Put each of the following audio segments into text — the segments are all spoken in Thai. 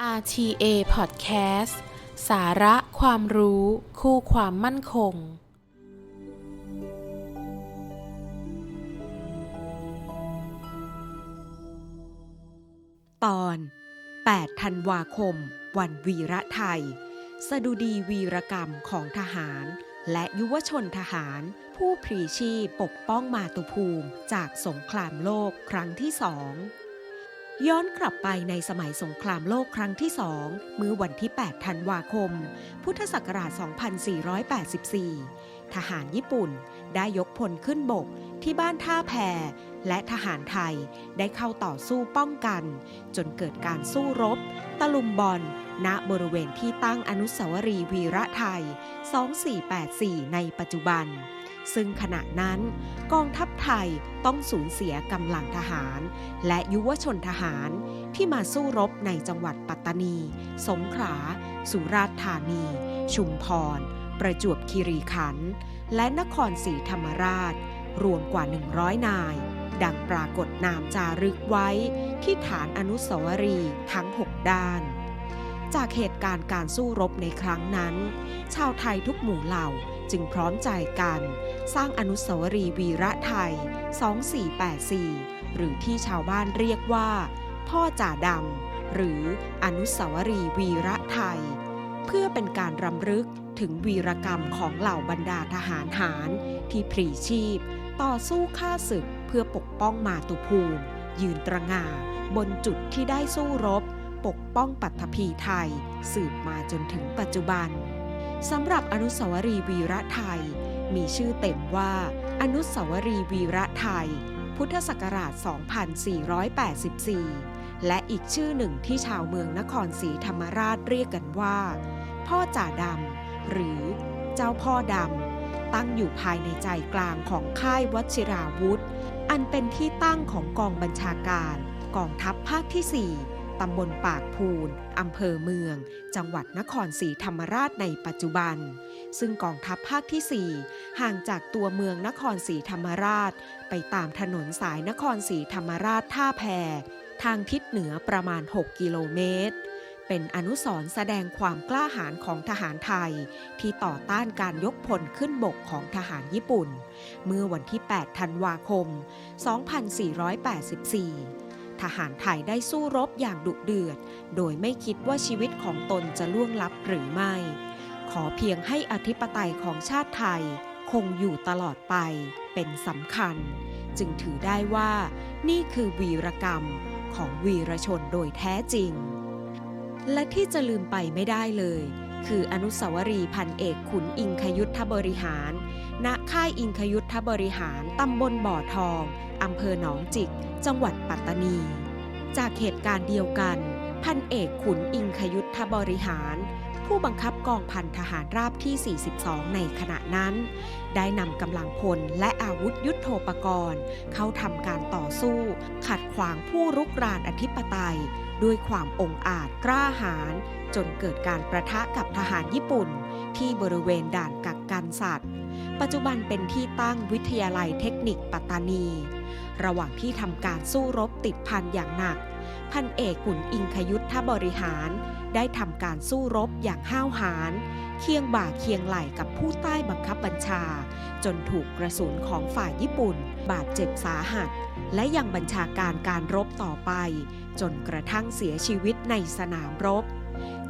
RTA Podcast สาระความรู้คู่ความมั่นคง ตอน 8 ธันวาคม วันวีระไทย สดุดีวีรกรรมของทหาร และยุวชนทหาร ผู้พลีชีพปกป้องมาตุภูมิจากสงครามโลกครั้งที่สอง ย้อนกลับไปในสมัยสงครามโลกครั้งที่สองเมื่อวันที่ 8 ธันวาคม พุทธศักราช 2484 ทหารญี่ปุ่นได้ยกพลขึ้นบกที่บ้านท่าแพและทหารไทยได้เข้าต่อสู้ป้องกัน จนเกิดการสู้รบ ตะลุมบอลณบริเวณที่ตั้งอนุสาวรีย์วีระไทย 2484 ในปัจจุบัน ซึ่งขณะนั้นกองทัพไทยต้องสูญเสียกำลังทหาร และยุวชนทหารที่มาสู้รบในจังหวัดปัตตานี สงขลา สุราษฎร์ธานี ชุมพร ประจวบคีรีขันธ์ และนครศรีธรรมราช รวมกว่า 100 นาย ดังปรากฏนามจารึกไว้ที่ฐานอนุสาวรีย์ทั้ง 6 ด้าน จากเหตุการณ์การสู้รบในครั้งนั้น ชาวไทยทุกหมู่เหล่าจึงพร้อมใจกัน สร้างอนุสาวรีย์วีระไทย 2484 หรือที่ชาวบ้านเรียกว่า พ่อจ่าดำ หรืออนุสาวรีย์วีระไทย เพื่อเป็นการรำลึกถึงวีรกรรมของเหล่าบรรดาทหารหารที่พลีชีพ ต่อสู้ฆ่าศึกเพื่อปกป้องมาตุภูมิ ยืนตระงาบนจุดที่ได้สู้รบ ปกป้องปัตภีไทย สืบมาจนถึงปัจจุบันสำหรับอนุสาวรีย์วีระไทย มีชื่อเต็มว่า อนุสาวรีย์วีระไทย พุทธศักราช 2484 และอีกชื่อหนึ่งที่ชาวเมืองนครศรีธรรมราชเรียกกันว่า พ่อจ่าดำหรือเจ้าพ่อดำ ตั้งอยู่ภายในใจกลางของค่ายวชิราวุธ อันเป็นที่ตั้งของกองบัญชาการ กองทัพภาคที่ 4 ตำบลปากพูน อำเภอเมือง จังหวัดนครศรีธรรมราชในปัจจุบัน ซึ่งกองทัพภาคที่ 4 ห่างจากตัวเมืองนครศรีธรรมราช ไปตามถนนสายนครศรีธรรมราชท่าแพ ทางทิศเหนือประมาณ 6 กิโลเมตร เป็นอนุสรณ์แสดงความกล้าหาญของทหารไทย ที่ต่อต้านการยกพลขึ้นบกของทหารญี่ปุ่น เมื่อวันที่ 8 ธันวาคม 2484 ทหารไทยได้สู้รบอย่างดุเดือด โดยไม่คิดว่าชีวิตของตนจะล่วงลับหรือไม่ ขอเพียงให้อธิปไตยของชาติไทย คงอยู่ตลอดไปเป็นสำคัญ จึงถือได้ว่า นี่คือวีรกรรมของวีรชนโดยแท้จริง และที่จะลืมไปไม่ได้เลย คืออนุสาวรีย์พันเอกขุนอิงคยุทธบริหาร ณ ค่ายอิงคยุทธบริหารตำบลบ่อทอง อำเภอหนองจิก จังหวัดปัตตานี จากเหตุการณ์เดียวกัน พันเอกขุนอิงคยุทธบริหาร ผู้บังคับกองพันทหารราบที่ 42 ในขณะนั้น ได้นำกำลังพลและอาวุธยุทโธปกรณ์ เข้าทำการต่อสู้ ขัดขวางผู้รุกรานอธิปไตย ด้วยความองอาจกล้าหาญจนเกิดการประทะกับทหารญี่ปุ่น ที่บริเวณด่านกักกันสัตว์ ปัจจุบันเป็นที่ตั้งวิทยาลัยเทคนิคปัตตานี ระหว่างที่ทำการสู้รบติดพันอย่างหนัก พันเอกขุนอิงคยุทธบริหาร ได้ทำการสู้รบอย่างห้าวหาญเคียงบ่าเคียงไหล่กับผู้ใต้บังคับบัญชา จนถูกกระสุนของฝ่ายญี่ปุ่น บาดเจ็บสาหัส และยังบัญชาการการรบต่อไป จนกระทั่งเสียชีวิตในสนามรบ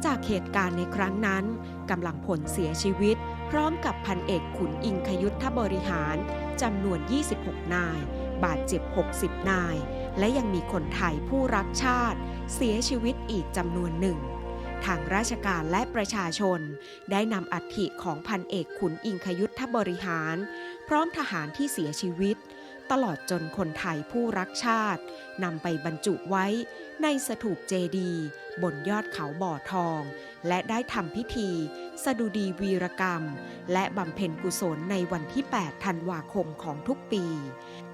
จากเหตุการณ์ในครั้งนั้นกำลังผลเสียชีวิต พร้อมกับพันเอกขุนอิงคยุทธบริหารจำนวน 26 นาย บาดเจ็บ 60 นาย และยังมีคนไทยผู้รักชาติ เสียชีวิตอีกจำนวนหนึ่ง ทางราชการและประชาชน ได้นำอัฐิของพันเอกขุนอิงคยุทธบริหาร พร้อมทหารที่เสียชีวิต ตลอดจนคนไทยผู้รักชาตินำไปบรรจุไว้ในสถูปเจดีย์บนยอดเขาบ่อทอง และได้ทำพิธี สดุดีวีรกรรม และบำเพ็ญกุศลในวันที่ 8 ธันวาคมของทุกปี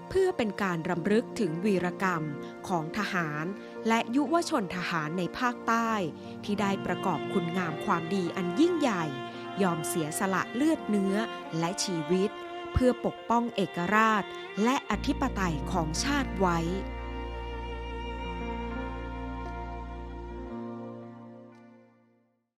เพื่อเป็นการรำลึกถึงวีรกรรมของทหาร และยุวชนทหารในภาคใต้ ที่ได้ประกอบคุณงามความดีอันยิ่งใหญ่ ยอมเสียสละเลือดเนื้อและชีวิต เพื่อปกป้องเอกราชและอธิปไตยของชาติไว้